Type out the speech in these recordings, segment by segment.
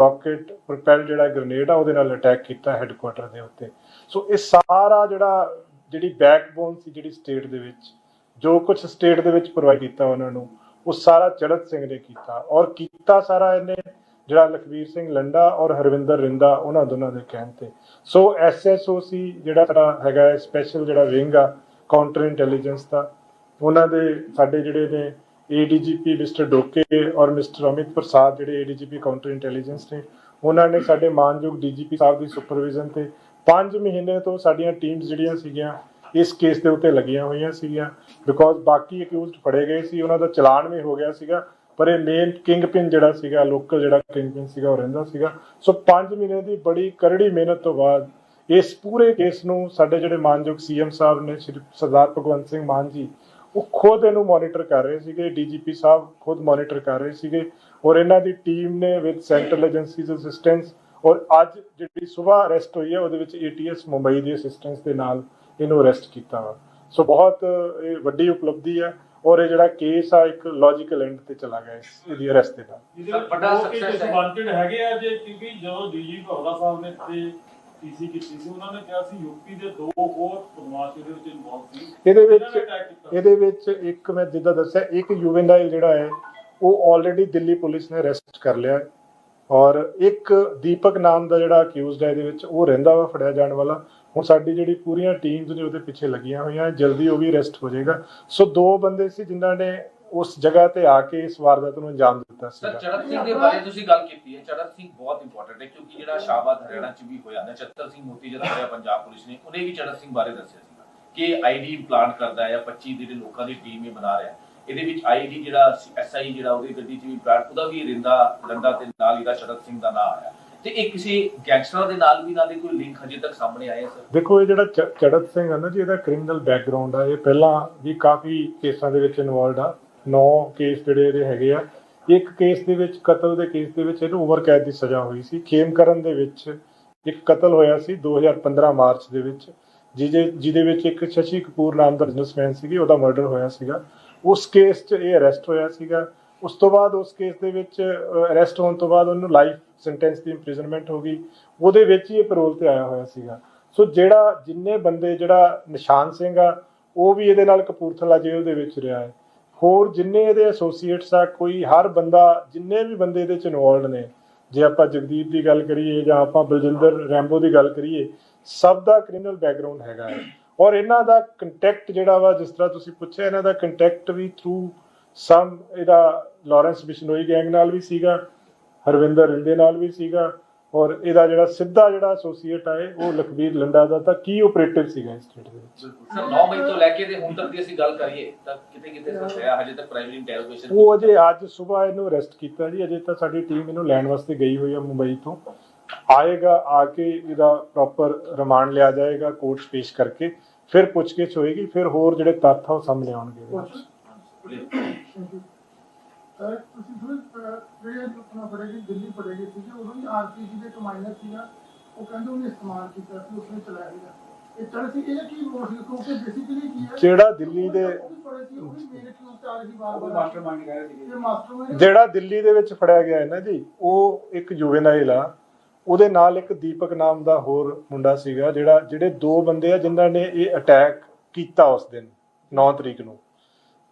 Rocket ਪ੍ਰੋਪੈਲ ਜਿਹੜਾ grenade ਆ, ਉਹਦੇ ਨਾਲ ਅਟੈਕ ਕੀਤਾ ਹੈੱਡਕੁਆਟਰ ਦੇ ਉੱਤੇ। ਸੋ ਇਹ ਸਾਰਾ ਜਿਹੜਾ, ਜਿਹੜੀ ਬੈਕਬੋਨ ਸੀ, ਜਿਹੜੀ ਸਟੇਟ ਦੇ ਵਿੱਚ, ਜੋ ਕੁਝ ਸਟੇਟ ਦੇ ਵਿੱਚ ਪ੍ਰੋਵਾਈਡ ਕੀਤਾ ਉਹਨਾਂ ਨੂੰ, ਉਹ ਸਾਰਾ ਚੜਤ ਸਿੰਘ ਨੇ ਕੀਤਾ। ਔਰ ਕੀਤਾ ਸਾਰਾ ਇਹਨੇ ਜਿਹੜਾ ਲਖਵੀਰ ਸਿੰਘ ਲੰਡਾ ਔਰ ਹਰਵਿੰਦਰ ਰਿੰਦਾ, ਉਹਨਾਂ ਦੋਨਾਂ ਦੇ ਕਹਿਣ ਤੇ। ਸੋ ਐਸਐਸਓਸੀ ਜਿਹੜਾ ਸਾਡਾ ਹੈਗਾ ਸਪੈਸ਼ਲ ਜਿਹੜਾ ਵਿੰਗ ਆ ਕਾਊਂਟਰ ਇੰਟੈਲੀਜੈਂਸ ਦਾ, ਉਹਨਾਂ ਦੇ ਸਾਡੇ ਜਿਹੜੇ ਨੇ ਏਡੀਜੀਪੀ ਮਿਸਟਰ ਡੋਕੇ ਔਰ ਮਿਸਟਰ ਅਮਿਤ ਪ੍ਰਸਾਦ ਜਿਹੜੇ ਏਡੀਜੀਪੀ ਕਾਊਂਟਰ ਇੰਟੈਲੀਜੈਂਸ ਨੇ, ਉਹਨਾਂ ਨੇ ਸਾਡੇ ਮਾਨਯੋਗ ਡੀਜੀਪੀ ਸਾਹਿਬ ਦੀ ਸੁਪਰਵਿਜ਼ਨ ਤੇ 5 ਮਹੀਨੇ ਤੋਂ ਸਾਡੀਆਂ ਟੀਮਸ ਜਿਹੜੀਆਂ ਸੀਗੀਆਂ, ਇਸ ਕੇਸ ਦੇ ਉੱਤੇ ਲੱਗੀਆਂ ਹੋਈਆਂ ਸੀਗੀਆਂ ਬਿਕੋਜ਼ ਬਾਕੀ ਅਕਿਊਜ਼ਡ ਫੜੇ ਗਏ ਸੀ, ਉਹਨਾਂ ਦਾ ਚਲਾਨ ਵੀ ਹੋ ਗਿਆ ਸੀਗਾ, ਪਰ ਇਹ ਮੇਨ ਕਿੰਗ ਕਿੰਗਪਿਨ ਜਿਹੜਾ ਸੀਗਾ ਲੋਕਲ ਜਿਹੜਾ ਕਿੰਗ ਕਿੰਗਪਿਨ ਸੀਗਾ, ਉਹ ਰਹਿੰਦਾ ਸੀਗਾ। ਸੋ 5 ਮਹੀਨੇ ਦੀ ਬੜੀ ਕਰੜੀ ਮਿਹਨਤ ਤੋਂ ਬਾਅਦ ਇਸ ਪੂਰੇ ਕੇਸ ਨੂੰ ਸਾਡੇ ਜਿਹੜੇ ਮਾਨਯੋਗ ਸੀਐਮ ਸਾਹਿਬ ਨੇ, ਸ਼੍ਰੀ ਸਰਦਾਰ ਭਗਵੰਤ ਸਿੰਘ ਮਾਨ ਜੀ ਉਹ ਖੁਦ ਇਹਨੂੰ ਮੋਨੀਟਰ ਕਰ ਰਹੇ ਸੀਗੇ ਡੀਜੀਪੀ ਸਾਹਿਬ ਖੁਦ ਮੋਨੀਟਰ ਕਰ ਰਹੇ ਸੀਗੇ ਔਰ ਇਹਨਾਂ ਦੀ ਟੀਮ ਨੇ ਵਿਦ ਸੈਂਟਰਲ ਏਜੰਸੀਜ਼ ਅਸਿਸਟੈਂਸ ਔਰ ਅੱਜ ਜਿਹੜੀ ਸਵੇਰ ਅਰੈਸਟ ਹੋਈ ਹੈ ਉਹਦੇ ਵਿੱਚ ਏਟੀਐਸ ਮੁੰਬਈ ਦੀ ਅਸਿਸਟੈਂਸ ਦੇ ਨਾਲ ਇਹਨੂੰ ਅਰੈਸਟ ਕੀਤਾ ਵਾ ਸੋ ਬਹੁਤ ਇਹ ਵੱਡੀ ਉਪਲਬਧੀ ਹੈ ਔਰ ਇਹ ਜਿਹੜਾ ਕੇਸ ਆ ਇੱਕ ਲੌਜੀਕਲ ਐਂਡ ਤੇ ਚਲਾ ਗਿਆ ਇਸ ਇਹਦੀ ਅਰੈਸਟ ਦੇ ਨਾਲ ਇਹਦੇ ਵੱਡਾ success ਹੈ। ਡਿਸਵਾਂਟਡ ਹੈਗੇ ਆ ਜੇ ਕਿਉਂਕਿ ਜਦੋਂ ਡੀਜੀ ਭਵਰਾ ਸਾਹਿਬ ਨੇ ਤੇ ਪੀਸੀ ਕੀਤੀ ਸੀ ਉਹਨਾਂ ਨੇ ਕਿਹਾ ਸੀ ਯੂਪੀ ਦੇ ਦੋ ਹੋਰ ਬਦਮਾਸ਼ ਇਹਦੇ ਵਿੱਚ ਇਨਵੋਲਵ ਸੀ ਇਹਦੇ ਵਿੱਚ। ਇਹਦੇ ਵਿੱਚ ਇੱਕ ਮੈਂ ਜਿੱਦਾਂ ਦੱਸਿਆ ਇੱਕ ਯੂਵੈਨਾਈਲ ਜਿਹੜਾ ਹੈ ਉਹ ਆਲਰੇਡੀ ਦਿੱਲੀ ਪੁਲਿਸ ਨੇ ਅਰੈਸਟ ਕਰ ਲਿਆ ਹੈ। ਔਰ ਇੱਕ ਦੀਪਕ ਨਾਮ ਦਾ ਜਿਹੜਾ ਅਕਿਊਜ਼ਡ ਹੈ ਇਹਦੇ ਵਿੱਚ ਉਹ ਰਹਿੰਦਾ ਵਾ ਫੜਿਆ ਜਾਣ ਵਾਲਾ ਹੁਣ ਸਾਡੀ ਜਿਹੜੀ ਪੂਰੀਆਂ ਟੀਮਸ ਨੇ ਉਹਦੇ ਪਿੱਛੇ ਲੱਗੀਆਂ ਹੋਈਆਂ। ਜਲਦੀ ਉਹ ਵੀ ਅਰੈਸਟ ਹੋ ਜਾਏਗਾ ਸੋ ਦੋ ਬੰਦੇ ਸੀ ਜਿਨ੍ਹਾਂ ਨੇ ਉਸ ਜਗ੍ਹਾ ਤੇ ਆ ਕੇ ਇਸ ਵਾਰਦਾਤ ਨੂੰ ਅੰਜਾਮ ਸਰ ਸੀਗਾ। ਚੜਤ ਸਿੰਘ ਦੇ ਬਾਰੇ ਤੁਸੀਂ ਗੱਲ ਕੀਤੀ ਹੈ। ਚੜਤ ਸਿੰਘ ਬਹੁਤ ਇੰਪੋਰਟੈਂਟ ਹੈ ਕਿਉਂਕਿ ਜਿਹੜਾ ਸ਼ਾਹਬਾਦ ਹਰਿਆਣਾ ਚ ਵੀ ਹੋਇਆ ਨਛੱਤਰ ਸਿੰਘ ਮੋਤੀ ਜਦ ਹੋਇਆ ਪੰਜਾਬ ਪੁਲਿਸ ਨੇ ਉਹਨੇ ਵੀ ਚੜਤ ਸਿੰਘ ਬਾਰੇ ਦੱਸਿਆ ਸੀਗਾ ਕਿ ਆਈਡੀ ਪਲਾਨ ਕਰਦਾ ਹੈ ਜਾਂ 25 ਜਿਹੜੇ ਲੋਕਾਂ ਦੀ ਟੀਮ ਇਹ ਬਣਾ ਰਿਹਾ। ਇਹਦੇ ਵਿੱਚ ਆਈਡੀ ਜਿਹੜਾ ਐਸਆਈ ਜਿਹੜਾ ਉਹਦੀ ਗੱਡੀ ਚ ਵੀ ਪਲਾਨ ਉਹਦਾ ਵੀ ਰਿੰਦਾ ਲੰਡਾ ਤੇ ਨਾਲ ਇਹਦਾ ਚੜਤ ਸਿੰਘ ਦਾ ਨਾਮ ਆਇਆ। ਤੇ ਇਹ ਕਿਸੇ ਗੈਂਗਸਟਰ ਦੇ ਨਾਲ ਵੀ ਨਾਲੇ ਕੋਈ ਲਿੰਕ ਹਜੇ ਤੱਕ ਸਾਹਮਣੇ ਆਇਆ ਸਰ? ਦੇਖੋ ਇਹ ਜਿਹੜਾ ਚੜਤ ਸਿੰਘ ਹੈ ਨਾ ਜੀ ਇਹਦਾ ਕ੍ਰਿਮੀਨਲ ਬੈਕਗ੍ਰਾਉਂਡ ਆ। ਇਹ ਪਹਿਲਾਂ ਵੀ ਕਾਫੀ ਕੇਸਾਂ ਦੇ ਵਿੱਚ ਇਨਵੋਲਡ ਆ। 9 ਕੇਸ ਜਿਹੜੇ ਇਹਦੇ ਹੈਗੇ ਆ। ਇੱਕ ਕੇਸ ਦੇ ਵਿੱਚ, ਕਤਲ ਦੇ ਕੇਸ ਦੇ ਵਿੱਚ ਇਹਨੂੰ ਉਮਰ ਕੈਦ ਦੀ ਸਜ਼ਾ ਹੋਈ ਸੀ। ਖੇਮਕਰਨ ਦੇ ਵਿੱਚ ਇੱਕ ਕਤਲ ਹੋਇਆ ਸੀ 2015 ਮਾਰਚ ਦੇ ਵਿੱਚ, ਜਿਹਦੇ ਜਿਹਦੇ ਵਿੱਚ ਇੱਕ ਸ਼ਸ਼ੀ ਕਪੂਰ ਨਾਮ ਦਾ ਬਿਜ਼ਨਸਮੈਨ ਸੀਗੀ, ਉਹਦਾ ਮਰਡਰ ਹੋਇਆ ਸੀਗਾ। ਉਸ ਕੇਸ 'ਚ ਇਹ ਅਰੈਸਟ ਹੋਇਆ ਸੀਗਾ। ਉਸ ਤੋਂ ਬਾਅਦ ਉਸ ਕੇਸ ਦੇ ਵਿੱਚ ਅਰੈਸਟ ਹੋਣ ਤੋਂ ਬਾਅਦ ਉਹਨੂੰ ਲਾਈਫ ਸੈਂਟੈਂਸ ਦੀ ਇੰਪ੍ਰਿਜ਼ਨਮੈਂਟ ਹੋ ਗਈ। ਉਹਦੇ ਵਿੱਚ ਹੀ ਇਹ ਪੈਰੋਲ ਤੇ ਆਇਆ ਹੋਇਆ ਸੀਗਾ। ਸੋ ਜਿਹੜਾ, ਜਿੰਨੇ ਬੰਦੇ, ਜਿਹੜਾ ਨਿਸ਼ਾਨ ਸਿੰਘ ਆ, ਉਹ ਵੀ ਇਹਦੇ ਨਾਲ ਕਪੂਰਥਲਾ ਜੇਲ੍ਹ ਦੇ ਵਿੱਚ ਰਿਹਾ ਹੈ। ਹੋਰ ਜਿੰਨੇ ਇਹਦੇ ਐਸੋਸੀਏਟਸ ਆ, ਕੋਈ ਹਰ ਬੰਦਾ, ਜਿੰਨੇ ਵੀ ਬੰਦੇ ਇਹਦੇ ਚ ਇਨਵੋਲਡ ਨੇ, ਜੇ ਆਪਾਂ ਜਗਦੀਪ ਦੀ ਗੱਲ ਕਰੀਏ ਜਾਂ ਆਪਾਂ ਬਲਜਿੰਦਰ ਰੈਂਬੋ ਦੀ ਗੱਲ ਕਰੀਏ, ਸਭ ਦਾ ਕ੍ਰਿਮੀਨਲ ਬੈਕਗ੍ਰਾਉਂਡ ਹੈਗਾ ਔਰ ਇਹਨਾਂ ਦਾ ਕੰਟੈਕਟ ਜਿਹੜਾ ਵਾ, ਜਿਸ ਤਰ੍ਹਾਂ ਤੁਸੀਂ ਪੁੱਛਿਆ, ਇਹਨਾਂ ਦਾ ਕੰਟੈਕਟ ਵੀ ਥਰੂ ਸਮ ਇਹਦਾ ਲਾਰੈਂਸ ਬਿਸ਼ਨੋਈ ਗੈਂਗ ਨਾਲ ਵੀ ਸੀਗਾ, ਹਰਵਿੰਦਰ ਰਿੰਦੇ ਨਾਲ ਵੀ ਸੀਗਾ ਔਰ ਇਹਦਾ ਜਿਹੜਾ ਸਿੱਧਾ ਜਿਹੜਾ ਐਸੋਸੀਏਟ ਆ ਉਹ ਲਖਬੀਰ ਲੰਡਾ ਦਾ ਤਾਂ ਕੀ ਆਪਰੇਟਿਵ ਸੀਗਾ ਇਸ ਸਟੇਟ ਦੇ ਵਿੱਚ? ਸਰ 9 ਮਈ ਤੋਂ ਲੈ ਕੇ ਤੇ ਹੁਣ ਤੱਕ ਦੀ ਅਸੀਂ ਗੱਲ ਕਰੀਏ ਤਾਂ ਕਿਤੇ ਕਿਤੇ ਸਰ ਹੋਇਆ ਹਜੇ ਤੱਕ ਪ੍ਰਾਈਮਰੀ ਇੰਟਰੋਗੇਸ਼ਨ ਉਹ ਅਜੇ ਅੱਜ ਸਵੇਰ ਇਹਨੂੰ ਅਰੈਸਟ ਕੀਤਾ ਜੀ ਅਜੇ ਤਾਂ ਸਾਡੀ ਟੀਮ ਇਹਨੂੰ ਲੈਣ ਵਾਸਤੇ ਗਈ ਹੋਈ ਹੈ ਮੁੰਬਈ ਤੋਂ। ਆਏਗਾ ਆ ਕੇ ਇਹਦਾ ਪ੍ਰੋਪਰ ਰਿਮਾਂਡ ਲਿਆ ਜਾਏਗਾ ਕੋਰਟ ਪੇਸ਼ ਕਰਕੇ ਫਿਰ ਪੁੱਛਗਿੱਛ ਹੋਏਗੀ ਫਿਰ ਹੋਰ ਜਿਹੜੇ ਤੱਥ ਆ ਉਹ ਸਾਹਮਣੇ ਆਉਣਗੇ। ਤੁਸੀਂ ਜਿਹੜੇ ਆਪਣਾ ਦਿੱਲੀ ਫੜੇਗੀ ਸੀਗੇ ਉਦੋਂ ਵੀ ਆਰਪੀਜੀ ਦੇ ਸੀਗਾ ਉਹ ਕਹਿੰਦੇ ਉਹਨੇ ਇਸਤੇਮਾਲ ਕੀਤਾ ਸੀ ਉਸਨੇ ਚਲਾਇਆ ਸੀਗਾ। ਇਹ ਸੀ ਇਹਦਾ ਕੀ ਕਿਉਂਕਿ ਬੇਸਿਕਲੀ ਕੀ ਹੈ ਦਿੱਲੀ ਜਿਹੜਾ ਦਿੱਲੀ ਦੇ ਵਿੱਚ ਫੜਿਆ ਗਿਆ ਹੈ ਨਾ ਜੀ ਉਹ ਇੱਕ ਜੁਵੇਨਾਈਲ ਆ। ਉਹਦੇ ਨਾਲ ਇੱਕ ਦੀਪਕ ਨਾਮ ਦਾ ਹੋਰ ਮੁੰਡਾ ਸੀਗਾ ਜਿਹੜਾ ਜਿਹੜੇ ਦੋ ਬੰਦੇ ਆ ਜਿਨ੍ਹਾਂ ਨੇ ਇਹ ਅਟੈਕ ਕੀਤਾ ਉਸ ਦਿਨ 9 ਤਰੀਕ ਨੂੰ।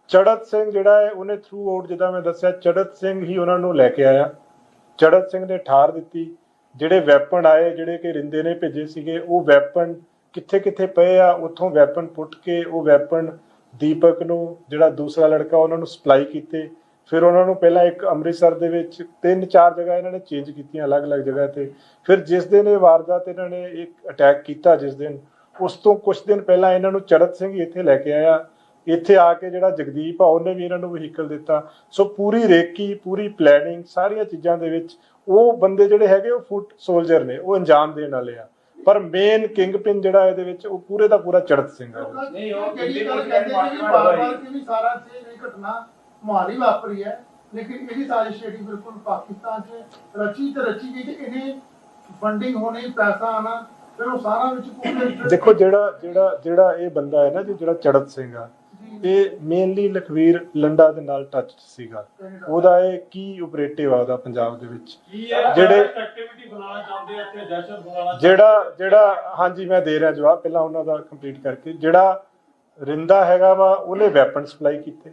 ਚੜਤ ਸਿੰਘ ਜਿਹੜਾ ਹੈ, ਉਹਨੇ ਥਰੂ ਆਊਟ ਜਿੱਦਾਂ ਮੈਂ ਦੱਸਿਆ, ਚੜਤ ਸਿੰਘ ਹੀ ਉਹਨਾਂ ਨੂੰ ਲੈ ਕੇ ਆਇਆ। ਚੜਤ ਸਿੰਘ ਨੇ ਠਾਰ ਦਿੱਤੀ। ਜਿਹੜੇ ਵੈਪਨ ਆਏ, ਜਿਹੜੇ ਕਿ ਰਿੰਦੇ ਨੇ ਭੇਜੇ ਸੀਗੇ, ਉਹ ਵੈਪਨ ਕਿੱਥੇ ਕਿੱਥੇ ਪਏ ਆ, ਉੱਥੋਂ ਵੈਪਨ ਪੁੱਟ ਕੇ ਉਹ ਵੈਪਨ ਦੀਪਕ ਨੂੰ, ਜਿਹੜਾ ਦੂਸਰਾ ਲੜਕਾ, ਉਹਨਾਂ ਨੂੰ ਸਪਲਾਈ ਕੀਤੇ। ਫਿਰ ਉਹਨਾਂ ਨੂੰ ਪਹਿਲਾਂ ਇੱਕ ਅੰਮ੍ਰਿਤਸਰ ਦੇ ਵਿੱਚ ਤਿੰਨ ਚਾਰ ਜਗ੍ਹਾ ਇਹਨਾਂ ਨੇ ਚੇਂਜ ਕੀਤੀਆਂ ਅਲੱਗ-ਅਲੱਗ ਜਗ੍ਹਾ ਤੇ। ਫਿਰ ਜਿਸ ਦਿਨ ਇਹ ਵਾਰਦਾਤ ਇਹਨਾਂ ਨੇ ਇੱਕ ਅਟੈਕ ਕੀਤਾ, ਜਿਸ ਦਿਨ, ਉਸ ਤੋਂ ਕੁਝ ਦਿਨ ਪਹਿਲਾਂ ਇਹਨਾਂ ਨੂੰ ਚੜਤ ਸਿੰਘ ਹੀ ਇੱਥੇ ਲੈ ਕੇ ਆਇਆ। ਇੱਥੇ ਆ ਕੇ ਜਿਹੜਾ ਜਗਦੀਪ ਆ ਉਹਨੇ ਵੀ ਇਹਨਾਂ ਨੂੰ ਵਹੀਕਲ ਦਿੱਤਾ। ਸੋ ਪੂਰੀ ਰੇਕੀ ਪੂਰੀ ਪਲੈਨਿੰਗ ਸਾਰੀਆਂ ਚੀਜ਼ਾਂ ਦੇ ਵਿੱਚ ਉਹ ਬੰਦੇ ਜਿਹੜੇ ਹੈਗੇ ਉਹ ਫੁੱਟ ਸੋਲਜਰ ਨੇ ਉਹ ਅੰਜਾਮ ਦੇਣ ਵਾਲੇ ਆ। ਪਰ ਮੇਨ ਕਿੰਗਪਿਨ ਜਿਹੜਾ ਇਹਦੇ ਵਿੱਚ ਉਹ ਪੂਰੇ ਦਾ ਪੂਰਾ ਚੜਤ ਸਿੰਘ ਆ। ਨਹੀਂ, ਉਹ ਦਿੱਲੀ ਗੱਲ ਕਹਿੰਦੇ ਕਿ ਮਾਸਟਰਮਾਈਂਡ ਬਾਰ-ਬਾਰ ਕਿ ਵੀ ਸਾਰਾ ਸੇ ਇਹ ਘਟਨਾ ਮੁਹਾਲੀ ਵਾਪਰੀ ਹੈ ਲੇਕਿਨ ਇਹਦੀ ਸਾਜ਼ਿਸ਼ ਜਿਹੜੀ ਬਿਲਕੁਲ ਪਾਕਿਸਤਾਨ 'ਚ ਰਚੀ ਤੇ ਰਚੀ ਗਈ ਤੇ ਇਹਨੇ ਫੰਡਿੰਗ ਹੋਣੀ ਪੈਸਾ ਆਣਾ ਫਿਰ ਉਹ ਸਾਰਾ ਵਿੱਚ ਦੇਖੋ ਜਿਹੜਾ ਜਿਹੜਾ ਜਿਹੜਾ ਇਹ ਬੰਦਾ ਹੈ ਨਾ ਜਿਹੜਾ ਚੜਤ ਸਿੰਘ ਆ ਇਹ ਮੇਨਲੀ ਲਖਵੀਰ ਲੰਡਾ ਦੇ ਨਾਲ ਟੱਚ ਸੀਗਾ। ਉਹਦਾ ਇਹ ਕੀ ਆਪਰੇਟਿਵ ਆ ਉਹਦਾ ਪੰਜਾਬ ਦੇ ਵਿੱਚ? ਜਿਹੜੇ- ਐਕਟੀਵਿਟੀ ਬਣਾਉਣਾ ਚਾਹੁੰਦੇ ਆ ਇੱਥੇ ਦਹਿਸ਼ਤ ਬਣਾਉਣਾ ਜਿਹੜਾ ਜਿਹੜਾ ਹਾਂਜੀ ਮੈਂ ਦੇ ਰਿਹਾ ਜਵਾਬ ਪਹਿਲਾਂ ਉਹਨਾਂ ਦਾ ਕੰਪਲੀਟ ਕਰਕੇ। ਜਿਹੜਾ ਰਿੰਦਾ ਹੈਗਾ ਵਾ ਉਹਨੇ ਵੈਪਨ ਸਪਲਾਈ ਕੀਤੇ।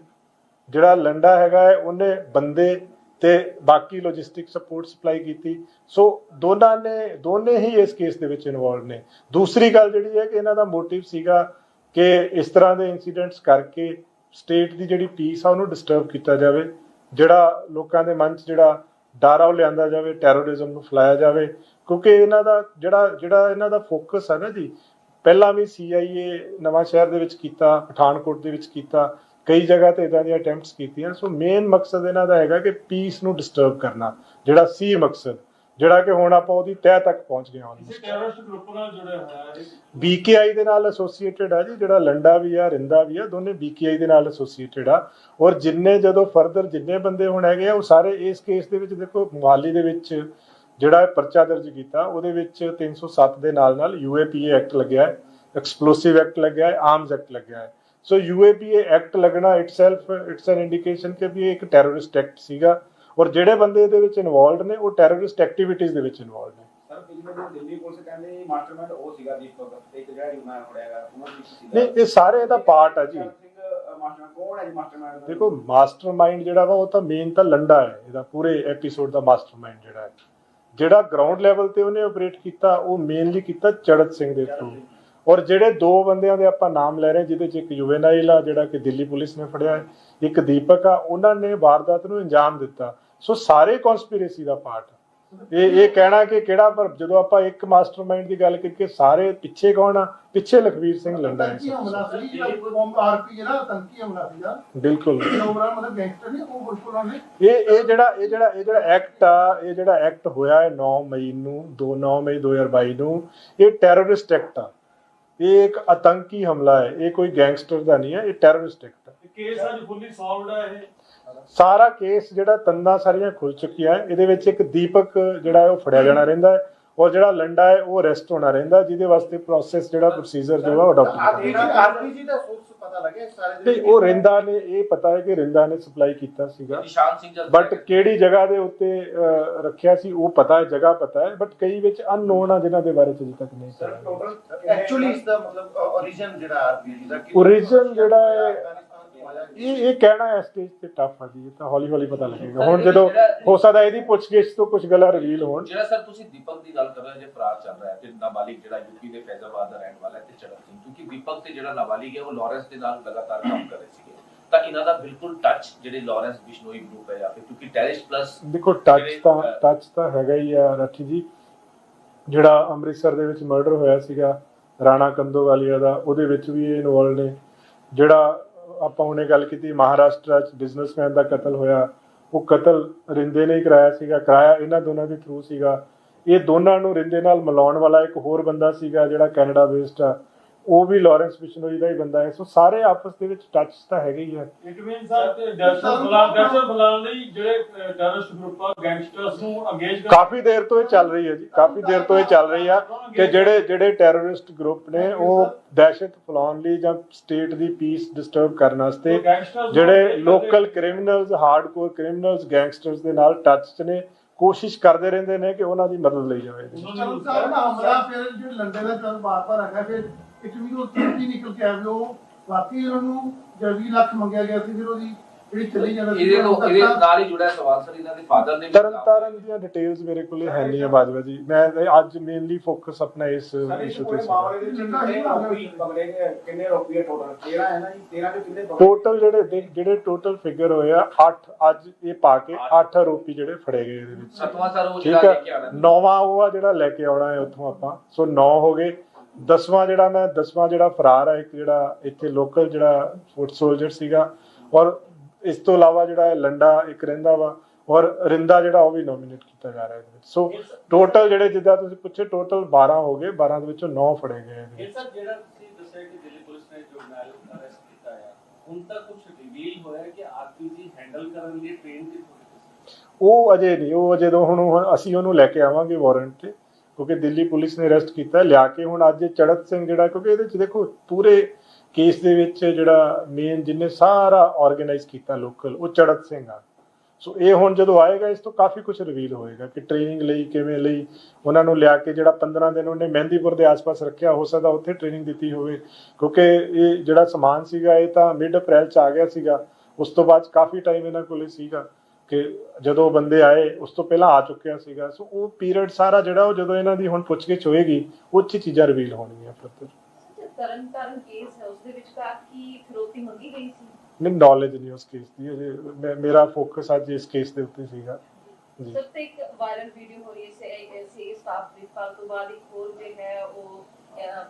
ਜਿਹੜਾ ਲੰਡਾ ਹੈਗਾ ਹੈ ਉਹਨੇ ਬੰਦੇ ਤੇ ਬਾਕੀ ਲੌਜਿਸਟਿਕ ਸਪੋਰਟ ਸਪਲਾਈ ਕੀਤੀ। ਸੋ ਦੋਨਾਂ ਨੇ ਦੋਨੇ ਹੀ ਇਸ ਕੇਸ ਦੇ ਵਿੱਚ ਇਨਵੋਲਵ ਨੇ। ਦੂਸਰੀ ਗੱਲ ਜਿਹੜੀ ਹੈ ਕਿ ਇਹਨਾਂ ਦਾ ਮੋਟਿਵ ਸੀਗਾ ਕਿ ਇਸ ਤਰ੍ਹਾਂ ਦੇ ਇਨਸੀਡੈਂਟਸ ਕਰਕੇ ਸਟੇਟ ਦੀ ਜਿਹੜੀ ਪੀਸ ਆ, ਉਹਨੂੰ ਡਿਸਟਰਬ ਕੀਤਾ ਜਾਵੇ, ਜਿਹੜਾ ਲੋਕਾਂ ਦੇ ਮਨ 'ਚ ਜਿਹੜਾ ਡਰ ਆ, ਉਹ ਲਿਆਂਦਾ ਜਾਵੇ ਟੈਰੋਰਿਜ਼ਮ ਨੂੰ ਫੈਲਾਇਆ ਜਾਵੇ, ਕਿਉਂਕਿ ਇਹਨਾਂ ਦਾ ਜਿਹੜਾ ਜਿਹੜਾ ਇਹਨਾਂ ਦਾ ਫੋਕਸ ਹੈ ਨਾ ਜੀ, ਪਹਿਲਾਂ ਵੀ CIA ਨਵਾਂ ਸ਼ਹਿਰ ਦੇ ਵਿੱਚ ਕੀਤਾ, ਪਠਾਨਕੋਟ ਦੇ ਵਿੱਚ ਕੀਤਾ, ਕਈ ਜਗ੍ਹਾ ਤੇ ਇਦਾਂ ਦੀਆਂ ਅਟੈਂਪਟਸ ਕੀਤੀਆਂ, ਸੋ ਮੇਨ ਮਕਸਦ ਇਹਨਾਂ ਦਾ ਹੈਗਾ ਕਿ ਪੀਸ ਨੂੰ ਡਿਸਟਰਬ ਕਰਨਾ, ਜਿਹੜਾ ਸੀ ਮਕਸਦ। ਜਿਹੜਾ ਕਿ ਹੁਣ ਆਪਾਂ ਉਹਦੀ ਤਹਿ ਤੱਕ ਪਹੁੰਚ ਗਏ ਹਾਂ ਕਿਸੇ ਟੈਰਰਿਸਟ ਗਰੁੱਪ ਨਾਲ ਜੁੜਿਆ ਹੋਇਆ ਹੈ BKI ਦੇ ਨਾਲ ਐਸੋਸੀਏਟਡ ਆ ਜੀ ਜਿਹੜਾ ਲੰਡਾ ਵੀ ਆ ਰਿੰਦਾ ਵੀ ਆ ਦੋਨੇ BKI ਦੇ ਨਾਲ ਐਸੋਸੀਏਟਡ ਆ। ਔਰ ਜਿੰਨੇ ਜਦੋਂ ਫਰਦਰ ਜਿੰਨੇ ਬੰਦੇ ਹੁਣ ਹੈਗੇ ਆ ਉਹ ਸਾਰੇ ਇਸ ਕੇਸ ਦੇ ਵਿੱਚ ਦੇਖੋ ਮੁਹਾਲੀ ਦੇ ਵਿੱਚ ਜਿਹੜਾ ਪਰਚਾ ਦਰਜ ਕੀਤਾ ਉਹਦੇ ਵਿੱਚ 307 ਦੇ ਨਾਲ ਨਾਲ UAPA ਐਕਟ ਲੱਗਿਆ ਹੈ ਐਕਸਪਲੋਸਿਵ ਐਕਟ ਲੱਗਿਆ ਹੈ ਆਰਮਸ ਐਕਟ ਲੱਗਿਆ ਹੈ। ਸੋ UAPA ਐਕਟ ਲੱਗਣਾ ਇਟਸੈਲਫ ਇਟਸ ਐਨ ਇੰਡੀਕੇਸ਼ਨ ਕਿ ਵੀ ਇੱਕ ਟੈਰਰਿਸਟ ਐਕਟ ਸੀਗਾ। ਔਰ ਜਿਹੜੇ ਬੰਦੇ ਇਹਦੇ ਵਿੱਚ ਇਨਵੋਲਡ ਨੇ ਉਹ ਟੈਰਰਿਸਟ ਐਕਟੀਵਿਟੀਜ਼ ਦੇ ਵਿੱਚ ਇਨਵੋਲਡ ਨੇ। ਨਹੀਂ ਇਹ ਸਾਰੇ ਇਹਦਾ ਪਾਰਟ ਆ ਜੀ। ਦੇਖੋ ਮਾਸਟਰਮਾਈਂਡ ਜਿਹੜਾ ਵਾ ਉਹ ਤਾਂ ਮੇਨ ਤਾਂ ਲੰਡਾ ਹੈ। ਇਹਦਾ ਪੂਰੇ ਐਪੀਸੋਡ ਦਾ ਮਾਸਟਰਮਾਈਂਡ ਜਿਹੜਾ ਹੈ। ਜਿਹੜਾ ਗਰਾਊਂਡ ਲੈਵਲ ਤੇ ਉਹਨੇ ਆਪਰੇਟ ਕੀਤਾ ਉਹ ਮੇਨਲੀ ਕੀਤਾ ਚੜਤ ਸਿੰਘ ਦੇ ਥਰੂ ਔਰ ਜਿਹੜੇ ਦੋ ਬੰਦਿਆਂ ਦੇ ਆਪਾਂ ਨਾਮ ਲੈ ਰਹੇ ਹਾਂ, ਜਿਹਦੇ ਚ ਇੱਕ ਯੁਵੈਨਾਈਲ ਆ ਜਿਹੜਾ ਕਿ ਦਿੱਲੀ ਪੁਲਿਸ ਨੇ ਫੜਿਆ ਇੱਕ ਦੀਪਕ ਆ ਉਹਨਾਂ ਨੇ ਵਾਰਦਾਤ ਨੂੰ ਅੰਜਾਮ ਦਿੱਤਾ। ਸੋ ਸਾਰੇ ਕਨਸਪੀਰੇਸੀ ਦਾ ਪਾਰਟ ਇਹ ਇਹ ਕਹਿਣਾ ਕਿ ਕਿਹੜਾ ਪਰ ਜਦੋਂ ਆਪਾਂ ਇੱਕ ਮਾਸਟਰਮਾਈਂਡ ਦੀ ਗੱਲ ਕਰੀਏ ਸਾਰੇ ਪਿੱਛੇ ਕੌਣ ਆ? ਪਿੱਛੇ ਲਖਵੀਰ ਸਿੰਘ ਲੰਡਾ ਹੈ ਬਿਲਕੁਲ। ਇਹ ਇਹ ਜਿਹੜਾ ਇਹ ਜਿਹੜਾ ਇਹ ਜਿਹੜਾ ਐਕਟ ਆ ਇਹ ਜਿਹੜਾ ਐਕਟ ਹੋਇਆ ਹੈ 9 ਮਈ ਨੂੰ 2 9 ਮਈ 2022 ਨੂੰ ਇਹ ਟੈਰਰਿਸਟ ਐਕਟ ਆ। ਇਹ ਇੱਕ ਆਤੰਕੀ ਹਮਲਾ ਹੈ ਇਹ ਕੋਈ ਗੈਂਗਸਟਰ ਦਾ ਨਹੀਂ ਹੈ ਇਹ ਟੈਰਰਿਸਟ ਐਕਟ ਆ। ਕੇਸ ਅੱਜ ਫੁੱਲੀ ਸੋਲਵਡ ਹੈ ਇਹ। ਸਾਰਾ ਕੇਸ ਜਿਹੜਾ ਤੰਦਾਂ ਸਾਰੀਆਂ ਖੁੱਲ ਚੁੱਕੀਆਂ ਹੈ ਇਹਦੇ ਵਿੱਚ ਇੱਕ ਦੀਪਕ ਜਿਹੜਾ ਉਹ ਫੜਿਆ ਜਾਣਾ ਰਹਿੰਦਾ ਹੈ ਔਰ ਜਿਹੜਾ ਲੰਡਾ ਹੈ ਉਹ ਅਰੈਸਟ ਹੋਣਾ ਰਹਿੰਦਾ ਜਿਹਦੇ ਵਾਸਤੇ ਪ੍ਰੋਸੈਸ ਜਿਹੜਾ ਪ੍ਰੋਸੀਜਰ ਜੋ ਹੈ ਉਹ ਅਡਾਪਟ ਕੀਤਾ ਆਰਪੀਜੀ ਦਾ ਸੋਰਸ ਪਤਾ ਲੱਗਿਆ ਸਾਰੇ ਤੇ ਉਹ ਰਿੰਦਾ ਨੇ ਇਹ ਪਤਾ ਹੈ ਕਿ ਰਿੰਦਾ ਨੇ ਸਪਲਾਈ ਕੀਤਾ ਸੀਗਾ। ਨਿਸ਼ਾਨ ਸਿੰਘ ਜਦ ਬਟ ਕਿਹੜੀ ਜਗ੍ਹਾ ਦੇ ਉੱਤੇ ਰੱਖਿਆ ਸੀ ਉਹ ਪਤਾ ਹੈ ਜਗ੍ਹਾ ਪਤਾ ਹੈ ਬਟ ਕਈ ਵਿੱਚ ਅਨਨੋਨ ਆ ਜਿਨ੍ਹਾਂ ਦੇ ਬਾਰੇ ਚ ਅਜੇ ਤੱਕ ਨਹੀਂ ਸਰ ਟੋਟਲ ਐਕਚੁਅਲੀ ਇਸ ਦਾ ਮਤਲਬ origin ਜਿਹੜਾ ਆਰਪੀਜੀ ਦਾ Origin ਜਿਹੜਾ ਹੈ- ਇਹ ਇਹ ਕਹਿਣਾ ਇਸ ਸਟੇਜ ਤੇ ਟਫ ਆ ਜੀ ਇਹ ਤਾਂ ਹੌਲੀ ਹੌਲੀ ਪਤਾ ਲੱਗੇਗਾ। ਹੁਣ ਜਦੋਂ ਹੋ ਸਕਦਾ ਇਹਦੀ ਪੁੱਛਗਿੱਛ ਤੋਂ ਕੁਝ ਗੱਲਾਂ ਰਿਵੀਲ ਹੋਣ। ਜਿਹੜਾ ਸਰ ਤੁਸੀਂ ਦੀਪਕ ਦੀ ਗੱਲ ਕਰ ਰਹੇ ਹੋ ਜੇ ਫਰਾਰ ਚੱਲ ਰਿਹਾ ਹੈ ਤੇ ਨਾਬਾਲਿਗ ਜਿਹੜਾ ਯੂਪੀ ਦੇ ਫੈਜ਼ਾਬਾਦ ਦਾ ਰਹਿਣ ਵਾਲਾ ਹੈ ਤੇ ਚੜਕ ਸਿੰਘ ਕਿਉਂਕਿ ਦੀਪਕ ਤੇ ਜਿਹੜਾ ਨਾਬਾਲਿਗ ਹੈ ਉਹ ਲਾਰੈਂਸ ਦੇ ਨਾਲ ਲਗਾਤਾਰ ਕੰਮ ਕਰ ਰਹੇ ਸੀਗੇ। ਤਾਂ ਇਹਨਾਂ ਦਾ ਬਿਲਕੁਲ ਟੱਚ ਜਿਹੜੇ ਲਾਰੈਂਸ ਬਿਸ਼ਨੋਈ ਗਰੁੱਪ ਹੈ ਜਾਂ ਫਿਰ ਕਿਉਂਕਿ ਟੈਰਿਸਟ ਪਲੱਸ ਦੇਖੋ ਟੱਚ ਤਾਂ ਟੱਚ ਤਾਂ ਹੈਗਾ ਹੀ ਆ ਰਾਠੀ ਜੀ। ਜਿਹੜਾ ਅੰਮ੍ਰਿਤਸਰ ਦੇ ਵਿੱਚ ਮਰਡਰ ਹੋਇਆ ਸੀਗਾ ਰਾਣਾ ਕੰਦੋਵਾਲੀਆ ਦਾ ਉਹਦੇ ਵਿੱਚ ਵੀ ਇਹ ਇਨਵੋਲਡ ਨੇ। ਜਿਹੜਾ ਆਪਾਂ ਹੁਣੇ ਗੱਲ ਕੀਤੀ, ਮਹਾਰਾਸ਼ਟਰ ਚ ਬਿਜ਼ਨਸਮੈਨ ਦਾ ਕਤਲ ਹੋਇਆ। ਉਹ ਕਤਲ ਰਿੰਦੇ ਨੇ ਕਰਾਇਆ ਸੀਗਾ, ਕਰਾਇਆ ਇਹਨਾਂ ਦੋਨਾਂ ਦੇ ਥਰੂ ਸੀਗਾ। ਇਹ ਦੋਨਾਂ ਨੂੰ ਰਿੰਦੇ ਨਾਲ ਮਿਲਾਉਣ ਵਾਲਾ ਇੱਕ ਹੋਰ ਬੰਦਾ ਸੀਗਾ ਜਿਹੜਾ ਕੈਨੇਡਾ ਬੇਸਡ ਆ। ਉਹ ਵੀ ਲਾਰੈਂਸ ਬਿਸ਼ਨੋਈ ਦਾ ਹੀ ਬੰਦਾ ਹੈ ਸੋ ਸਾਰੇ ਆਪਸ ਦੇ ਵਿੱਚ ਟੱਚ ਤਾਂ ਹੈਗੇ ਹੀ ਆ ਇਟ ਮੀਨਸ ਦਹਿਸ਼ਤ ਫੈਲਾਉਣ ਦਹਿਸ਼ਤ ਫੈਲਾਉਣ ਲਈ ਜਿਹੜੇ ਟੈਰਰਿਸਟ ਗਰੁੱਪ ਆ ਗੈਂਗਸਟਰਸ ਨੂੰ ਅੰਗੇਜ ਕਰ ਕਾਫੀ ਦੇਰ ਤੋਂ ਇਹ ਚੱਲ ਰਹੀ ਹੈ ਜੀ ਕਾਫੀ ਦੇਰ ਤੋਂ ਇਹ ਚੱਲ ਰਹੀ ਆ ਕਿ ਜਿਹੜੇ ਜਿਹੜੇ ਟੈਰਰਿਸਟ ਗਰੁੱਪ ਨੇ ਉਹ ਦਹਿਸ਼ਤ ਫੈਲਾਉਣ ਲਈ ਜਾਂ ਸਟੇਟ ਦੀ ਪੀਸ ਡਿਸਟਰਬ ਕਰਨ ਵਾਸਤੇ ਜਿਹੜੇ local criminals hardcore criminals gangsters ਦੇ ਨਾਲ ਟੱਚ 'ਚ ਨੇ ਕੋਸ਼ਿਸ਼ ਕਰਦੇ ਰਹਿੰਦੇ ਨੇ ਕਿ ਉਹਨਾਂ ਦੀ ਮਦਦ ਲਈ ਜਾਵੇ ਸਾਹਿਬ ਦਾ ਹਮਲਾ ਫਿਰ ਜਿਹੜੇ ਲੰਡੇ ਦਾ ਚਲ ਬਾਰ-ਬਾਰ ਰੱਖਿਆ ਫਿਰ ਇੱਕ ਵੀ ਉਹ ਨਿਕਲ ਕੇ ਆਵੇ ਉਹ ਵਾਕਈ ਉਹਨਾਂ ਨੂੰ ਜੇ 20 ਲੱਖ ਮੰਗਿਆ ਗਿਆ ਸੀ ਫਿਰ ਉਹਦੀ ਜਿਹੜੀ ਚਲੀ ਜਾਣਾ ਸੀ ਇਹਦੇ ਉਹ ਇਹਦੇ ਨਾਲ ਹੀ ਜੁੜਿਆ ਸਵਾਲ ਸਰ ਇਹਨਾਂ ਦੇ ਫਾਦਰ ਨੇ ਵੀ ਤਰਨ ਤਾਰਨ ਦੀਆਂ ਡਿਟੇਲਸ ਮੇਰੇ ਕੋਲੇ ਹੈ ਨਹੀਂ ਆ ਬਾਜਵਾ ਜੀ। ਮੈਂ ਅੱਜ ਮੇਨਲੀ ਫੋਕਸ ਆਪਣਾ ਇਸ ਇਸ ਤੇ ਸੀ ਟੋਟਲ 13 ਹੈ। ਨਾ ਜੀ 13 ਦੇ ਕਿੰਨੇ ਪਕੜੇ ਟੋਟਲ ਜਿਹੜੇ ਜਿਹੜੇ ਟੋਟਲ ਫਿਗਰ ਹੋਏ ਆ 8 ਅੱਜ ਇਹ ਪਾ ਕੇ 8 ਆਰੋਪੀ ਜਿਹੜੇ ਫੜੇ ਗਏ ਇਹਦੇ ਵਿੱਚ। ਸਤਵਾਂ ਸਰ ਉਹ ਜਿਹੜਾ ਲੈ ਕੇ ਹੈ ਆਣਾ ਨੌਵਾਂ ਉਹ ਆ ਜਿਹੜਾ ਲੈ ਕੇ ਆਉਣਾ ਹੈ ਉੱਥੋਂ ਆਪਾਂ। ਸੋ 9 ਹੋ ਗਏ। ਦਸਵਾਂ ਜਿਹੜਾ ਮੈਂ ਦਸਵਾਂ ਜਿਹੜਾ ਫਰਾਰ ਹੈ ਇੱਕ ਜਿਹੜਾ ਇੱਥੇ ਲੋਕਲ ਜਿਹੜਾ ਫੁੱਟ ਸੋਲਜਰ ਸੀਗਾ ਔਰ ਇਸ ਤੋਂ ਇਲਾਵਾ ਜਿਹੜਾ ਲੰਡਾ ਇੱਕ ਰਹਿੰਦਾ ਵਾ ਔਰ ਰਿੰਦਾ ਜਿਹੜਾ ਉਹ ਵੀ ਨੋਮੀਨੇਟ ਕੀਤਾ ਜਾ ਰਿਹਾ ਵਿੱਚ। ਸੋ ਟੋਟਲ ਜਿਹੜੇ ਜਿੱਦਾਂ ਤੁਸੀਂ ਪੁੱਛੇ ਟੋਟਲ 12 ਹੋ ਗਏ 12 ਦੇ ਵਿੱਚੋਂ 9 ਫੜੇ ਗਏ ਸਰ ਜਿਹੜਾ ਤੁਸੀਂ ਦੱਸਿਆ ਕਿ ਦਿੱਲੀ ਪੁਲਿਸ ਨੇ ਜਰਨਲ ਅਰੈਸਟ ਕੀਤਾ ਹੈ ਹੁਣ ਤੱਕ ਕੁਝ ਰਿਵੀਲ ਹੋਇਆ ਹੈ ਕਿ ਆਰਪੀਜੀ ਹੈਂਡਲ ਕਰਨ ਲਈ ਟ੍ਰੇਨ ਕਿੱਥੋਂ ਉਹ ਅਜੇ ਨਹੀਂ ਉਹ ਜਦੋਂ ਹੁਣ ਅਸੀਂ ਉਹਨੂੰ ਲੈ ਕੇ ਆਵਾਂਗੇ ਵਾਰੰਟ ਤੇ। ਕਿਉਂਕਿ ਦਿੱਲੀ ਪੁਲਿਸ ਨੇ ਅਰੈਸਟ ਕੀਤਾ, ਲਿਆ ਕੇ ਹੁਣ ਅੱਜ ਇਹ ਚੜਤ ਸਿੰਘ ਜਿਹੜਾ, ਕਿਉਂਕਿ ਇਹਦੇ ਚ ਦੇਖੋ ਪੂਰੇ ਕੇਸ ਦੇ ਵਿੱਚ ਜਿਹੜਾ ਮੇਨ ਜਿਹਨੇ ਸਾਰਾ ਆਰਗੇਨਾਈਜ਼ ਕੀਤਾ ਲੋਕਲ ਉਹ ਚੜਤ ਸਿੰਘ ਆ। ਸੋ ਇਹ ਹੁਣ ਜਦੋਂ ਆਏਗਾ, ਇਸ ਤੋਂ ਕਾਫੀ ਕੁਝ ਰਿਵੀਲ ਹੋਏਗਾ ਕਿ ਟ੍ਰੇਨਿੰਗ ਲਈ ਕਿਵੇਂ ਲਈ, ਉਹਨਾਂ ਨੂੰ ਲਿਆ ਕੇ ਜਿਹੜਾ 15 ਦਿਨ ਉਹਨੇ ਮਹਿੰਦੀਪੁਰ ਦੇ ਆਸ-ਪਾਸ ਰੱਖਿਆ, ਹੋ ਸਕਦਾ ਉੱਥੇ ਟ੍ਰੇਨਿੰਗ ਦਿੱਤੀ ਹੋਵੇ। ਕਿਉਂਕਿ ਇਹ ਜਿਹੜਾ ਸਮਾਨ ਸੀਗਾ, ਇਹ ਤਾਂ ਮਿਡ ਅਪ੍ਰੈਲ ਚ ਆ ਗਿਆ ਸੀਗਾ, ਉਸ ਤੋਂ ਬਾਅਦ ਕਾਫੀ ਟਾਈਮ ਇਹਨਾਂ ਕੋਲੇ ਸੀਗਾ। ਕਿ ਜਦੋਂ ਬੰਦੇ ਆਏ ਉਸ ਤੋਂ ਪਹਿਲਾਂ ਆ ਚੁੱਕਿਆ ਸੀਗਾ। ਸੋ ਉਹ ਪੀਰੀਅਡ ਸਾਰਾ ਜਿਹੜਾ ਉਹ ਜਦੋਂ ਇਹਨਾਂ ਦੀ ਹੁਣ ਪੁੱਛਗਿੱਛ ਹੋਏਗੀ ਉਹ 'ਚ ਚੀਜ਼ਾਂ ਰਿਵੀਲ ਹੋਣਗੀਆਂ ਫਿਰ ਤਰਨ ਤਾਰਨ ਕੇਸ ਹੈ ਉਸ ਦੇ ਵਿੱਚ ਕਾ ਕੀ ਫਿਰੋਤੀ ਮੰਗੀ ਗਈ ਸੀ? ਮੈਨੂੰ ਨੌਲੇਜ ਨਹੀਂ ਉਸ ਕੇਸ ਦੀ। ਅਜੇ ਮੇਰਾ ਫੋਕਸ ਅੱਜ ਇਸ ਕੇਸ ਦੇ ਉੱਤੇ ਸੀਗਾ। ਜੀ ਸਭ ਤੋਂ ਇੱਕ ਵਾਇਰਲ ਵੀਡੀਓ ਹੋ ਰਹੀ ਹੈ ਸੇ ਸਟਾਫ ਦੇ ਪਰ ਤੋਂ ਬਾਅਦ ਇੱਕ ਹੋਰ ਜੇ ਹੈ ਉਹ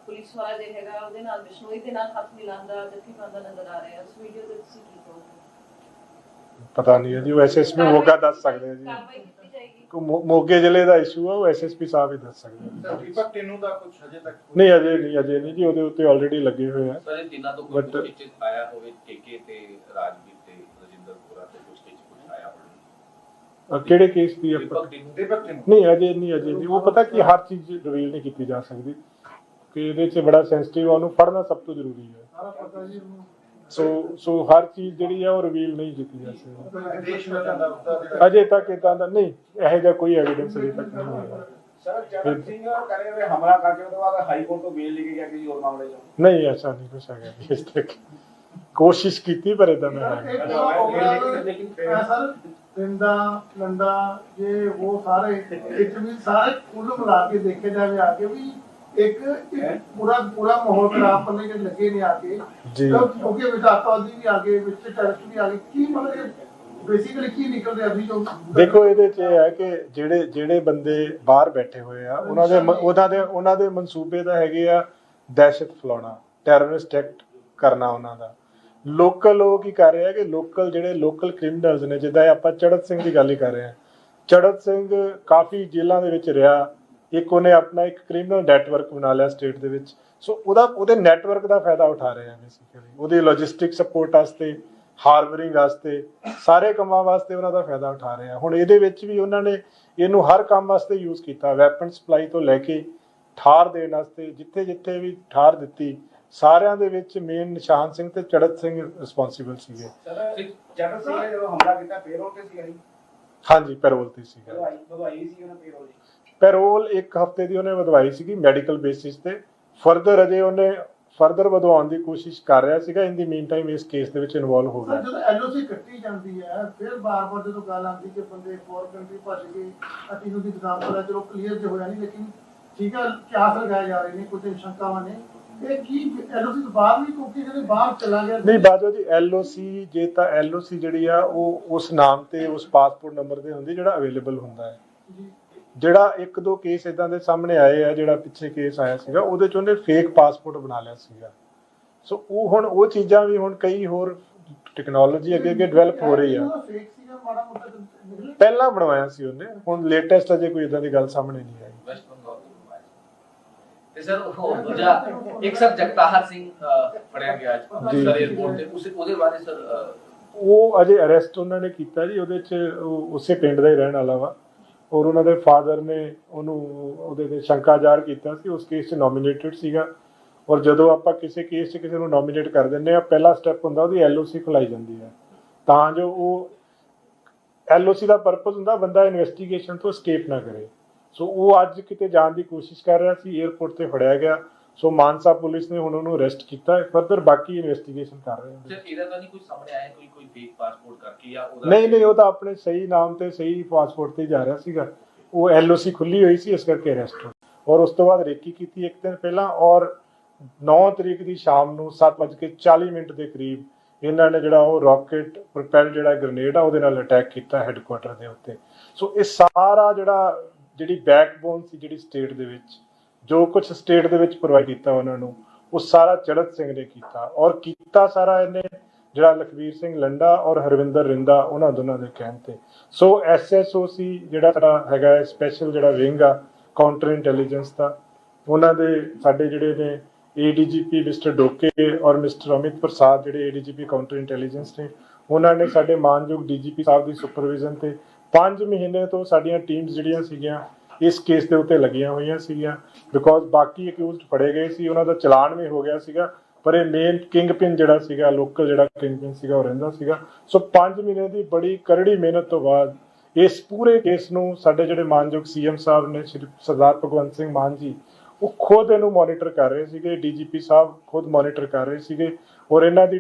ਪੁਲਿਸ ਵਾਲਾ ਜੇ ਹੈਗਾ ਉਹਦੇ ਨਾਲ ਬਿਸ਼ਨੋਈ ਦੇ ਨਾਲ ਹੱਥ ਮਿਲਾਉਂਦਾ ਜੱਫੀ ਪਾਉਂਦਾ ਨਜ਼ਰ ਆ ਰਿਹਾ। ਉਸ ਵੀਡੀਓ ਦੇ ਤੁਸੀਂ ਕੀ ਕਹੋਗੇ? ਪਤਾ ਨਹੀਂ ਹੈ ਜੀ ਉਹ ਐਸਐਸਪੀ ਮੋਗਾ ਦੱਸ ਸਕਦੇ ਆ ਜੀ। ਕੋ ਮੋਗੇ ਜ਼ਿਲ੍ਹੇ ਦਾ ਇਸ਼ੂ ਆ ਉਹ ਐਸਐਸਪੀ ਸਾਹਿਬ ਹੀ ਦੱਸ ਸਕਦੇ ਆ। ਸਰ ਦੀਪਕ ਟਿੰਨੂ ਦਾ ਕੁਝ ਹਜੇ ਤੱਕ ਨਹੀਂ ਅਜੇ ਨਹੀਂ ਅਜੇ ਨਹੀਂ ਜੀ ਉਹਦੇ ਉੱਤੇ ਆਲਰੇਡੀ ਲੱਗੇ ਹੋਏ ਆ। ਸਰ ਇਹ ਤਿੰਨਾਂ ਤੋਂ ਕੋਈ ਵਿੱਚ ਆਇਆ ਹੋਵੇ ਟੇਕੇ ਤੇ ਰਾਜਵੀਰ ਤੇ ਰਜਿੰਦਰ ਪੁਰਾ ਤੇ ਕੁਝ ਵਿੱਚ ਕੁਝ ਆਇਆ ਹੋਵੇ? ਕਿਹੜੇ ਕੇਸ ਦੀ ਆਪਾਂ ਦੀਪਕ ਟਿੰਨੂ ਦੀਪਕ ਟਿੰਨੂ ਨਹੀਂ ਅਜੇ ਨਹੀਂ ਅਜੇ ਨਹੀਂ। ਉਹ ਪਤਾ ਕਿ ਹਰ ਚੀਜ਼ ਰਿਵੀਲ ਨਹੀਂ ਕੀਤੀ ਜਾ ਸਕਦੀ। ਕਿ ਇਹਦੇ 'ਚ ਬੜਾ ਸੈਂਸਿਟਿਵ ਆ ਉਹਨੂੰ ਫੜਨਾ ਸਭ ਤੋਂ ਜ਼ਰੂਰੀ ਹੈ ਸਾਰਾ ਪਤਾ ਜੀ ਉਹਨੂੰ। ਸੋ ਸੋ ਹਰ ਚੀਜ਼ ਜਿਹੜੀ ਆ ਉਹ ਰਿਵੀਲ ਨਹੀਂ ਕੀਤੀ ਜਾ ਸਕਦੀ। ਅਜੇ ਤੱਕ ਇਦਾਂ ਦਾ ਨਹੀਂ ਇਹੋ ਜਿਹਾ ਕੋਈ ਐਵੀਡੈਂਸ ਅਜੇ ਤੱਕ ਨਹੀਂ ਹੋਇਆ। ਸਰ ਚਰਨ ਸਿੰਘ ਕਰੇ ਹੋਏ ਹਮਲਾ ਕਰਕੇ ਉਹਦੇ ਬਾਅਦ ਹਾਈ ਕੋਰਟ ਤੋਂ ਬੇਲ ਲੈ ਕੇ ਗਿਆ ਕਿਸੇ ਹੋਰ ਮਾਮਲੇ 'ਚ? ਨਹੀਂ ਐਸਾ ਨਹੀਂ ਕੁਛ ਹੈਗਾ ਇਸ ਤੱਕ। ਕੋਸ਼ਿਸ਼ ਕੀਤੀ ਪਰ ਇਦਾਂ ਦਾ ਹੈ ਉਹ ਲੇਕਿਨ- ਸਰ। ਰਿੰਦਾ ਲੰਡਾ ਇਹ ਉਹ ਸਾਰੇ ਇੱਕ ਵੀ ਸਾਰੇ ਕੁੱਲ ਮਿਲਾ ਕੇ ਦੇਖੇ ਜਾਵੇ ਆ ਕੇ ਵੀ ਇੱਕ ਇੱਕ ਪੂਰਾ ਪੂਰਾ ਮਾਹੌਲ ਖਰਾਬ ਕਰਨੇ ਕੇ ਲੱਗੇ ਨੇ ਆ ਕੇ ਜੀ। ਕਿਉਂ- ਕਿਉਂਕਿ ਵਿੱਚ ਆਤਵਾਦੀ ਵੀ ਆ ਗਏ ਵਿੱਚ ਟੈਰਰਿਸਟ ਵੀ ਆ ਗਏ ਕੀ ਮਤਲਬ ਬੇਸਿਕਲੀ ਕੀ ਨਿਕਲਦੇ ਆ ਵੀ ਜੋ ਦੇਖੋ ਇਹਦੇ 'ਚ ਇਹ ਹੈ ਕਿ ਜਿਹੜੇ ਜਿਹੜੇ ਬੰਦੇ ਬਾਹਰ ਬੈਠੇ ਹੋਏ ਆ ਉਹਨਾਂ ਦੇ ਮ- ਉਹਨਾਂ ਦੇ ਉਹਨਾਂ ਦੇ ਮਨਸੂਬੇ ਦਾ ਹੈਗੇ ਆ ਦਹਿਸ਼ਤ ਫੈਲਾਉਣਾ ਟੈਰਰਿਸਟ ਐਕਟ ਕਰਨਾ ਉਹਨਾਂ ਦਾ। ਲੋਕਲ ਉਹ ਕੀ ਕਰ ਰਹੇ ਕਿ ਲੋਕਲ ਜਿਹੜੇ ਲੋਕਲ ਕ੍ਰਿਮੀਨਲਸ ਨੇ ਜਿੱਦਾਂ ਆਪਾਂ ਚੜਤ ਸਿੰਘ ਦੀ ਗੱਲ ਹੀ ਕਰ ਰਹੇ ਆ ਚੜਤ ਸਿੰਘ ਕਾਫੀ ਜੇਲ੍ਹਾਂ ਦੇ ਵਿੱਚ ਰਿਹਾ ਇੱਕ ਉਹਨੇ ਆਪਣਾ ਇੱਕ ਕ੍ਰਿਮੀਨਲ ਨੈਟਵਰਕ ਬਣਾ ਲਿਆ ਸਟੇਟ ਦੇ ਵਿੱਚ। ਸੋ ਉਹਦਾ ਉਹਦੇ ਨੈਟਵਰਕ ਦਾ ਫਾਇਦਾ ਉਠਾ ਰਹੇ ਆ ਬੇਸਿਕਲੀ ਉਹਦੀ ਲੌਜਿਸਟਿਕ ਸਪੋਰਟ ਵਾਸਤੇ ਹਾਰਬਰਿੰਗ ਵਾਸਤੇ ਸਾਰੇ ਕੰਮਾਂ ਵਾਸਤੇ ਉਹਨਾਂ ਦਾ ਫਾਇਦਾ ਉਠਾ ਰਹੇ ਆ। ਹੁਣ ਇਹਦੇ ਵਿੱਚ ਵੀ ਉਹਨਾਂ ਨੇ ਇਹਨੂੰ ਹਰ ਕੰਮ ਵਾਸਤੇ ਯੂਜ਼ ਕੀਤਾ। ਵੈਪਨ ਸਪਲਾਈ ਤੋਂ ਲੈ ਕੇ ਠਾਰ ਦੇਣ ਵਾਸਤੇ ਜਿੱਥੇ ਜਿੱਥੇ ਵੀ ਠਾਰ ਦਿੱਤੀ ਸਾਰਿਆਂ ਦੇ ਵਿੱਚ ਮੇਨ ਨਿਸ਼ਾਨ ਸਿੰਘ ਤੇ ਚੜਤ ਸਿੰਘ ਰਿਸਪੌਂਸੀਬਲ ਸੀਗੇ। ਸਿੰਘ ਨੇ ਜਦੋਂ ਹਮਲਾ ਕੀਤਾ ਪੇਰੋਲ ਤੇ ਸੀ ਹਾਂਜੀ ਪੈਰੋਲ ਤੇ ਸੀਗਾ। ਵਧਾਈ ਸੀ ਉਹਨਾਂ ਪੇਰੋਲ ਦੀ ਪੈਰੋਲ ਇੱਕ ਹਫ਼ਤੇ ਦੀ ਉਹਨੇ ਵਧਵਾਈ ਸੀਗੀ ਮੈਡੀਕਲ ਬੇਸਿਸ ਤੇ। ਫਰਦਰ ਅਜੇ ਉਹਨੇ ਫਰਦਰ ਵਧਵਾਉਣ ਦੀ ਕੋਸ਼ਿਸ਼ ਕਰ ਰਿਹਾ ਸੀਗਾ। ਇਨ ਦੀ ਮੀਨ ਟਾਈਮ ਇਸ ਕੇਸ ਦੇ ਵਿੱਚ ਇਨਵੋਲਵ ਹੋ ਗਿਆ ਜਦੋਂ ਐਲਓਸੀ ਕੱਟੀ ਜਾਂਦੀ ਹੈ ਫਿਰ ਬਾਰ-ਬਾਰ ਜਦੋਂ ਗੱਲ ਆਉਂਦੀ ਕਿ ਬੰਦੇ ਫੋਰ ਕੰਟਰੀ ਭੱਜ ਗਏ ਅਸੀਂ ਉਹਦੀ ਦੁਕਾਨ ਪਰ ਚਲੋ ਕਲੀਅਰ ਤੇ ਹੋਇਆ ਨਹੀਂ ਲੇਕਿਨ ਠੀਕ ਹੈ ਕਿਆਸ ਲਗਾਏ ਜਾ ਰਹੇ ਨੇ ਕੁਝ ਸ਼ੰਕਾਵਾਂ ਨੇ। ਇਹ ਕੀ ਐਲਓਸੀ ਤੋਂ ਬਾਅਦ ਵੀ ਕਿਉਂਕਿ ਜਿਹੜੇ ਬਾਹਰ ਚਲਾ ਗਿਆ। ਨਹੀਂ ਬਾਜੋ ਜੀ ਐਲਓਸੀ ਜੇ ਤਾਂ ਐਲਓਸੀ ਜਿਹੜੀ ਆ ਉਹ ਉਸ ਨਾਮ ਤੇ ਉਸ ਪਾਸਪੋਰਟ ਨੰਬਰ ਤੇ ਹੁੰਦੀ ਜਿਹੜਾ ਅਵੇਲੇਬਲ ਹੁੰਦਾ ਹੈ। ਜੀ। ਜਿਹੜਾ ਇੱਕ ਦੋ ਕੇਸ ਇਦਾਂ ਦੇ ਸਾਹਮਣੇ ਆਏ ਆ ਜਿਹੜਾ ਪਿੱਛੇ ਕੇਸ ਆਇਆ ਸੀਗਾ ਉਹਦੇ ਚ ਉਹਨੇ ਫੇਕ ਪਾਸਪੋਰਟ ਬਣਾ ਲਿਆ ਸੀਗਾ। ਸੋ ਉਹ ਹੁਣ ਉਹ ਚੀਜ਼ਾਂ ਵੀ ਹੁਣ ਕਈ ਹੋਰ ਟੈਕਨੋਲੋਜੀ ਅੱਗੇ ਅੱਗੇ ਡਿਵੈਲਪ ਹੋ ਰਹੀ ਆ। ਪਹਿਲਾਂ ਬਣਵਾਇਆ ਸੀ ਉਹਨੇ ਹੁਣ ਲੇਟੈਸਟ ਅਜੇ ਕੋਈ ਇਦਾਂ ਦੀ ਗੱਲ ਸਾਹਮਣੇ ਨਹੀਂ ਆਈ। ਵੈਸਟ ਬੰਗਾਲ ਤੋਂ ਸਰ ਉਹ ਦੂਜਾ ਇੱਕ ਸਰ ਜਗਤਾਹਰ ਸਿੰਘ ਫੜਿਆ ਗਿਆ ਅੱਜ। ਸਰ 에ਅਰਪੋਰਟ ਤੇ। ਉਸ ਉਹਦੇ ਬਾਰੇ ਸਰ ਉਹ ਅਜੇ ਅਰੈਸਟ ਉਹਨਾਂ ਨੇ ਕੀਤਾ ਜੀ ਉਹਦੇ ਚ ਉਸੇ ਪਿੰਡ ਦਾ ਹੀ ਰਹਿਣ ਵਾਲਾ ਵਾ। ਔਰ ਉਹਨਾਂ ਦੇ ਫਾਦਰ ਨੇ ਉਹਨੂੰ ਉਹਦੇ ਤੇ ਸ਼ੰਕਾ ਜ਼ਾਹਰ ਕੀਤਾ ਸੀ, ਉਸ ਕੇਸ 'ਚ ਨੋਮੀਨੇਟਡ ਸੀਗਾ। ਔਰ ਜਦੋਂ ਆਪਾਂ ਕਿਸੇ ਕੇਸ 'ਚ ਕਿਸੇ ਨੂੰ ਨੋਮੀਨੇਟ ਕਰ ਦਿੰਦੇ ਆ ਪਹਿਲਾ ਸਟੈਪ ਹੁੰਦਾ ਉਹਦੀ ਐਲਓਸੀ ਖੁਲਾਈ ਜਾਂਦੀ ਹੈ। ਤਾਂ ਜੋ ਉਹ ਐਲਓਸੀ ਦਾ ਪਰਪਸ ਹੁੰਦਾ, ਬੰਦਾ ਇਨਵੈਸਟੀਗੇਸ਼ਨ ਤੋਂ ਸਕੇਪ ਨਾ ਕਰੇ। ਸੋ ਉਹ ਅੱਜ ਕਿਤੇ ਜਾਣ ਦੀ ਕੋਸ਼ਿਸ਼ ਕਰ ਰਿਹਾ ਸੀ 에ਅਰਪੋਰਟ ਤੇ ਫੜਿਆ ਗਿਆ। ਸੋ ਮਾਨਸਾ ਪੁਲਿਸ ਨੇ ਹੁਣ ਉਹਨੂੰ ਅਰੈਸਟ ਕੀਤਾ ਫਰਦਰ ਬਾਕੀ ਇਨਵੈਸਟੀਗੇਸ਼ਨ ਕਰ ਰਹੇ ਹਨ ਸਰ ਇਹਦਾ ਤਾਂ ਨਹੀਂ ਕੋਈ ਸਾਹਮਣੇ ਆਇਆ ਕੋਈ ਕੋਈ ਫੇਕ ਪਾਸਪੋਰਟ ਕਰਕੇ ਜਾਂ ਉਹਦਾ ਨਹੀਂ ਨਹੀਂ ਉਹ ਤਾਂ ਆਪਣੇ ਸਹੀ ਨਾਮ ਤੇ ਸਹੀ ਪਾਸਪੋਰਟ ਤੇ ਜਾ ਰਿਹਾ ਸੀਗਾ। ਉਹ ਐਲਓਸੀ ਖੁੱਲੀ ਹੋਈ ਸੀ ਇਸ ਕਰਕੇ ਅਰੈਸਟ ਹੋ ਔਰ ਉਸ ਤੋਂ ਬਾਅਦ ਰੇਕੀ ਕੀਤੀ ਇੱਕ ਦਿਨ ਪਹਿਲਾਂ ਔਰ 9 ਤਰੀਕ ਦੀ ਸ਼ਾਮ ਨੂੰ 7:40 ਮਿੰਟ ਦੇ ਕਰੀਬ ਇਹਨਾਂ ਨੇ ਜਿਹੜਾ ਉਹ ਰਾਕੇਟ ਪ੍ਰੋਪੈਲ ਜਿਹੜਾ ਗ੍ਰੇਨੇਡ ਆ ਉਹਦੇ ਨਾਲ ਅਟੈਕ ਕੀਤਾ ਹੈੱਡਕੁਆਟਰ ਦੇ ਉੱਤੇ। ਸੋ ਇਹ ਸਾਰਾ ਜਿਹੜਾ ਜਿਹੜੀ ਬੈਕਬੋਨ ਸੀ ਜਿਹੜੀ ਸਟੇਟ ਦੇ ਵਿੱਚ ਜੋ ਕੁਝ ਸਟੇਟ ਦੇ ਵਿੱਚ ਪ੍ਰੋਵਾਈਡ ਕੀਤਾ ਉਹਨਾਂ ਨੂੰ, ਉਹ ਸਾਰਾ ਚੜਤ ਸਿੰਘ ਨੇ ਕੀਤਾ ਔਰ ਕੀਤਾ ਸਾਰਾ ਇਹਨੇ ਜਿਹੜਾ ਲਖਵੀਰ ਸਿੰਘ ਲੰਡਾ ਔਰ ਹਰਵਿੰਦਰ ਰਿੰਦਾ, ਉਹਨਾਂ ਦੋਨਾਂ ਦੇ ਕਹਿਣ ਤੇ। ਸੋ ਐਸਐਸਓਸੀ ਜਿਹੜਾ ਸਾਡਾ ਹੈਗਾ ਸਪੈਸ਼ਲ ਜਿਹੜਾ ਵਿੰਗ ਆ ਕਾਊਂਟਰ ਇੰਟੈਲੀਜੈਂਸ ਦਾ, ਉਹਨਾਂ ਦੇ ਸਾਡੇ ਜਿਹੜੇ ਨੇ ਏਡੀਜੀਪੀ ਮਿਸਟਰ ਡੋਕੇ ਔਰ ਮਿਸਟਰ ਅਮਿਤ ਪ੍ਰਸਾਦ ਜਿਹੜੇ ਏਡੀਜੀਪੀ ਕਾਊਂਟਰ ਇੰਟੈਲੀਜੈਂਸ ਨੇ, ਉਹਨਾਂ ਨੇ ਸਾਡੇ ਮਾਨਯੋਗ ਡੀਜੀਪੀ ਸਾਹਿਬ ਦੀ ਸੁਪਰਵਿਜ਼ਨ ਤੇ 5 ਮਹੀਨੇ ਤੋਂ ਸਾਡੀਆਂ ਟੀਮਸ ਜਿਹੜੀਆਂ ਸੀਗੀਆਂ ਇਸ ਕੇਸ ਦੇ ਉੱਤੇ ਲੱਗੀਆਂ ਹੋਈਆਂ ਸੀਗੀਆਂ। ਬਿਕੋਜ਼ ਬਾਕੀ ਅਕਿਊਜ਼ਡ ਫੜੇ ਗਏ ਸੀ, ਉਹਨਾਂ ਦਾ ਚਲਾਨ ਵੀ ਹੋ ਗਿਆ ਸੀਗਾ, ਪਰ ਇਹ ਮੇਨ ਕਿੰਗ ਕਿੰਗਪਿਨ ਜਿਹੜਾ ਸੀਗਾ ਲੋਕਲ ਜਿਹੜਾ ਕਿੰਗ ਕਿੰਗਪਿਨ ਸੀਗਾ, ਉਹ ਰਹਿੰਦਾ ਸੀਗਾ। ਸੋ 5 ਮਹੀਨੇ ਦੀ ਬੜੀ ਕਰੜੀ ਮਿਹਨਤ ਤੋਂ ਬਾਅਦ ਇਸ ਪੂਰੇ ਕੇਸ ਨੂੰ ਸਾਡੇ ਜਿਹੜੇ ਮਾਨਯੋਗ ਸੀਐਮ ਸਾਹਿਬ ਨੇ, ਸ਼੍ਰੀ ਸਰਦਾਰ ਭਗਵੰਤ ਸਿੰਘ ਮਾਨ ਜੀ, ਉਹ ਖੁਦ ਇਹਨੂੰ ਮੋਨੀਟਰ ਕਰ ਰਹੇ ਸੀਗੇ ਡੀਜੀਪੀ ਸਾਹਿਬ ਖੁਦ ਮੋਨੀਟਰ ਕਰ ਰਹੇ ਸੀਗੇ, ਔਰ ਇਹਨਾਂ ਦੀ